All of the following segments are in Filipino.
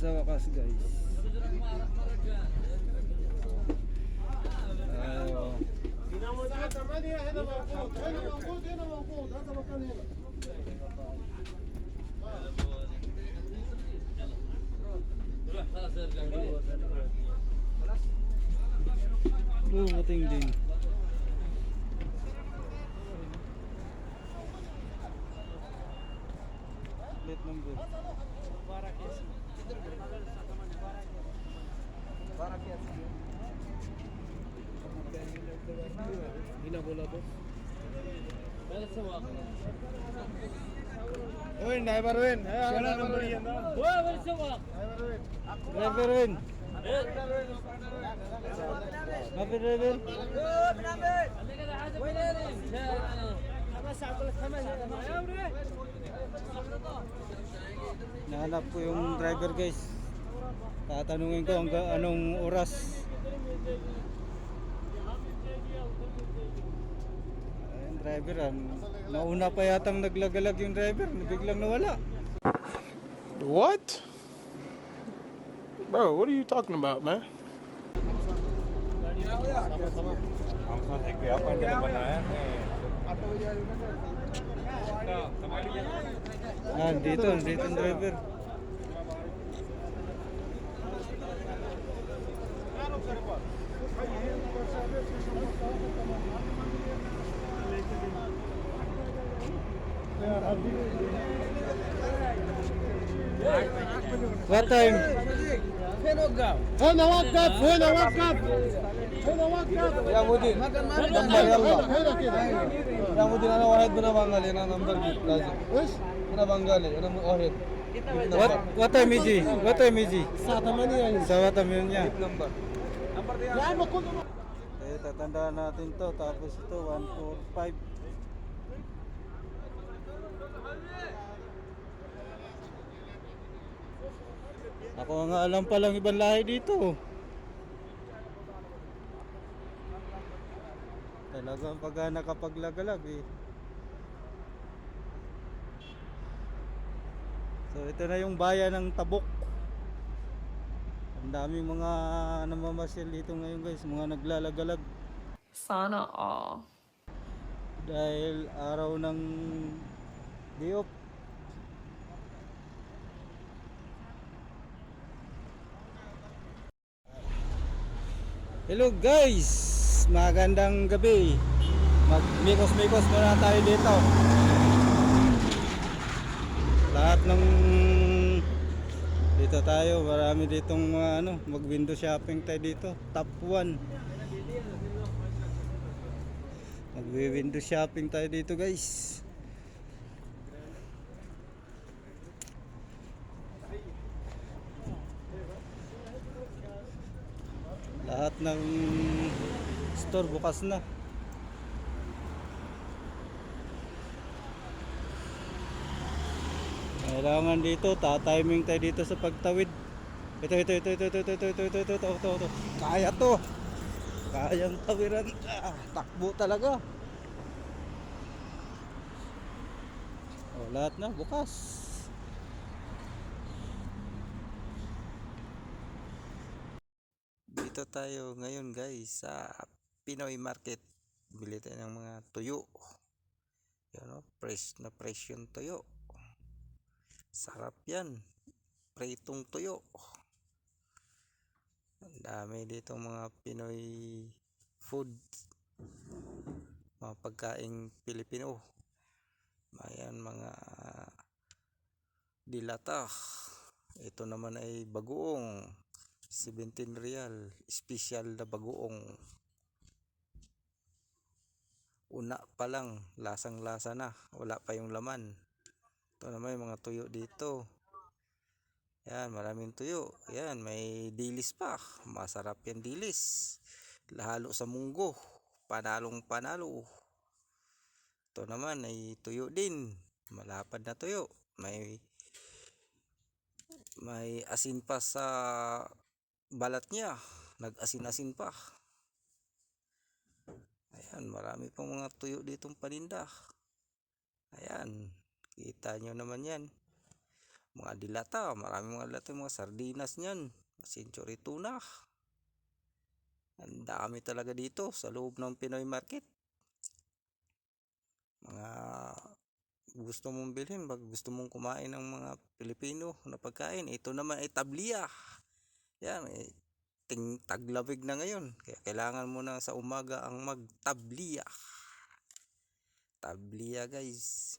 sa wakas guys. Ayo. Dumating din. Let them go. Mubarak Yasin. बिना बोला तो Nahanap ko yung driver guys. Tatanungin ko hanggang anong oras. Ayun driver ah. Nauna pa yatang naglagalag yung driver. Biglang nawala. What? Bro, what are you talking about, man? Ah, nandito, nandito ang driver. What time? Hena walk up, Hena walk up. Hena walk up. Yang Udin. Yang Udin ana wahid bina bangal ina number di plaza. Wes? Una Bengali, una Ahid. What what time is it? What time is? Sa tamani yan. Sa tamani yan. Number. Number. Yan mo kuno. Eh tatandaan natin to tapos ito 145. Ako nga alam pa lang ibang lahi dito. Talagang pag nakapaglagalag eh. So ito na yung bayan ng Tabok. Ang daming mga namamasyal dito ngayon guys, mga naglalagalag Sana all. dahil araw ng diop. Hello guys! Magandang gabi. Magmikos-mikos muna tayo dito. Lahat ng dito tayo, marami ditong mga ano, mag window shopping tayo dito. Top 1. Magwi-window shopping tayo dito guys. Lahat ng store bukas na. Kailangan dito, ta-timing tayo dito sa pagtawid. Ito, ito, ito, ito, ito, ito, ito, ito, ito, ito, ito, ito, ito. Kaya to. Kayang tawiran. Ah, takbo talaga. Oh, lahat na bukas. Dito tayo ngayon guys sa Pinoy Market. Bili tayo ng mga tuyo. Yan o, fresh na fresh yung tuyo. Sarap yan. Pritong tuyo. Ang dami dito mga Pinoy food. Mga pagkaing Pilipino. Ayan mga dilata. Ito naman ay bagoong. 17 real. Special na bagoong. Una pa lang. Lasang lasa na. Wala pa yung laman. Ito naman yung mga tuyo dito. Yan, maraming tuyo. Yan, may dilis pa. Masarap yan dilis. Lahalo sa munggo. Panalong panalo. Ito naman ay tuyo din. Malapad na tuyo. May may asin pa sa balat niya. Nag-asin-asin pa. Ayan, marami pang mga tuyo ditong paninda. Ayan, kita nyo naman yan. mga dilata, maraming mga dilata, mga sardinas niyan, century tuna. Ang dami talaga dito sa loob ng Pinoy Market. Mga gusto mong bilhin, pag gusto mong kumain ng mga Pilipino na pagkain, ito naman ay tabliya. Yan, eh, ting taglamig na ngayon. Kaya kailangan mo na sa umaga ang magtabliya. Tabliya guys.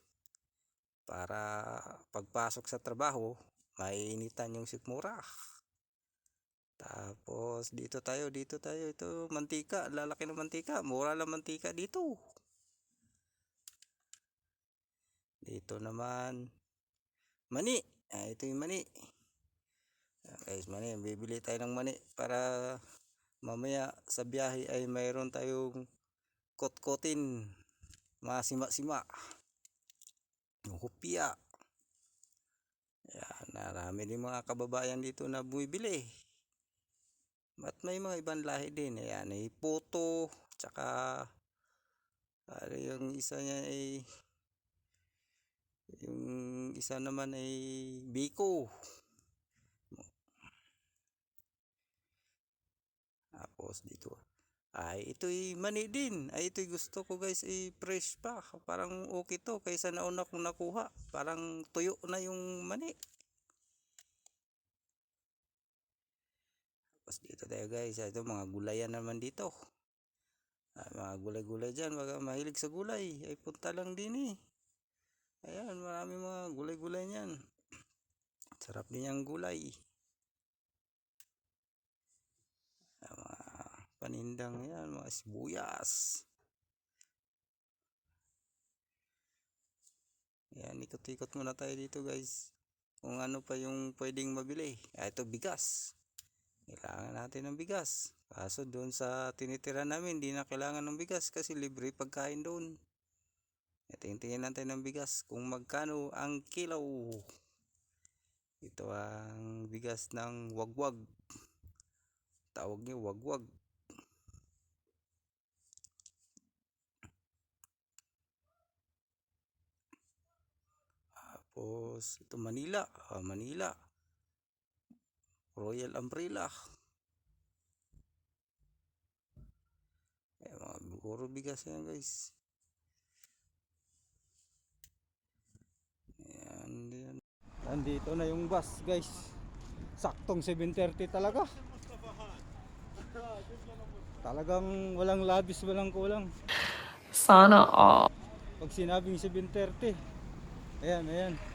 Para pagpasok sa trabaho, mainitan yung sikmura. Tapos dito tayo, dito tayo. Ito mantika, lalaki ng mantika. Mura lang mantika dito. Dito naman mani. Ah, ito yung mani. Ah, guys, mani. Bibili tayo ng mani para mamaya sa biyahe ay mayroon tayong kot-kotin. Masima-sima. Hupya. Yan, narami din mga kababayan dito na bumibili. At may mga ibang lahi din. Ayan, ay puto. Tsaka, ano yung isa niya ay, yung isa naman ay biko. Tapos dito, ay ito'y mani din. Ay ito'y gusto ko guys, ay fresh pa. Parang okay to kaysa nauna kong nakuha. Parang tuyo na yung mani. Tapos dito tayo guys, ito mga gulayan naman dito. Ah, mga gulay-gulay dyan, mga mahilig sa gulay, ay punta lang din eh. Ayan, marami mga gulay-gulay niyan. Sarap din yung gulay. Ah, mga panindang yan, mga sibuyas. Ayan, ikot-ikot muna tayo dito guys. Kung ano pa yung pwedeng mabili. Ah, ito bigas. Kailangan natin ng bigas. Kaso doon sa tinitira namin, hindi na kailangan ng bigas kasi libre pagkain doon. E, Tingin-tingin natin ng bigas kung magkano ang kilo. Ito ang bigas ng wagwag. Tawag niyo wagwag. Tapos ito Manila. Ah, Manila. Royal Umbrella. Ayan, mga puro bigas yan guys. Ayan, yan. Nandito na yung bus guys. Saktong 7.30 talaga. Talagang walang labis, walang kulang. Sana all. Pag sinabing 7.30. Ayan, ayan.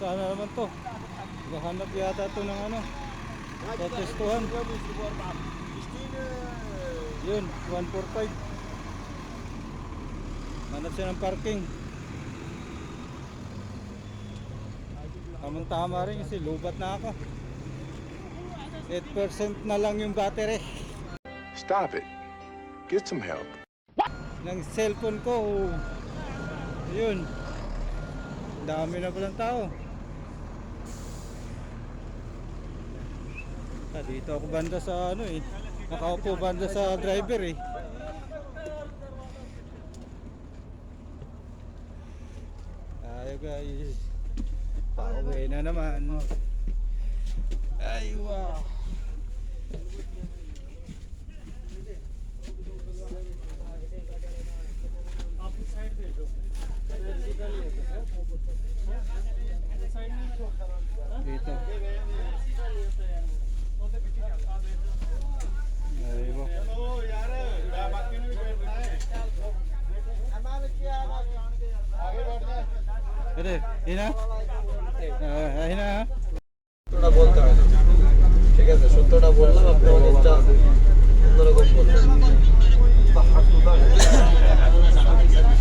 Sana naman to. Gahanap yata to ng ano. Protestuhan. Yun, 145. Hanap siya ng parking. Tamang tama rin kasi lubat na ako. 8% na lang yung battery Stop it. Get some help. ng cellphone ko. Yun. Dami na palang tao. Ah, dito ako banda sa ano eh. Nakaupo banda sa driver eh. Tayo guys. Pauwi na naman. Ay. হিনা হিনা হ্যাঁ, সত্যটা বলতে হয় ঠিক আছে সত্যটা বললাম আপনি অনেকটা অন্যরকম বললেন।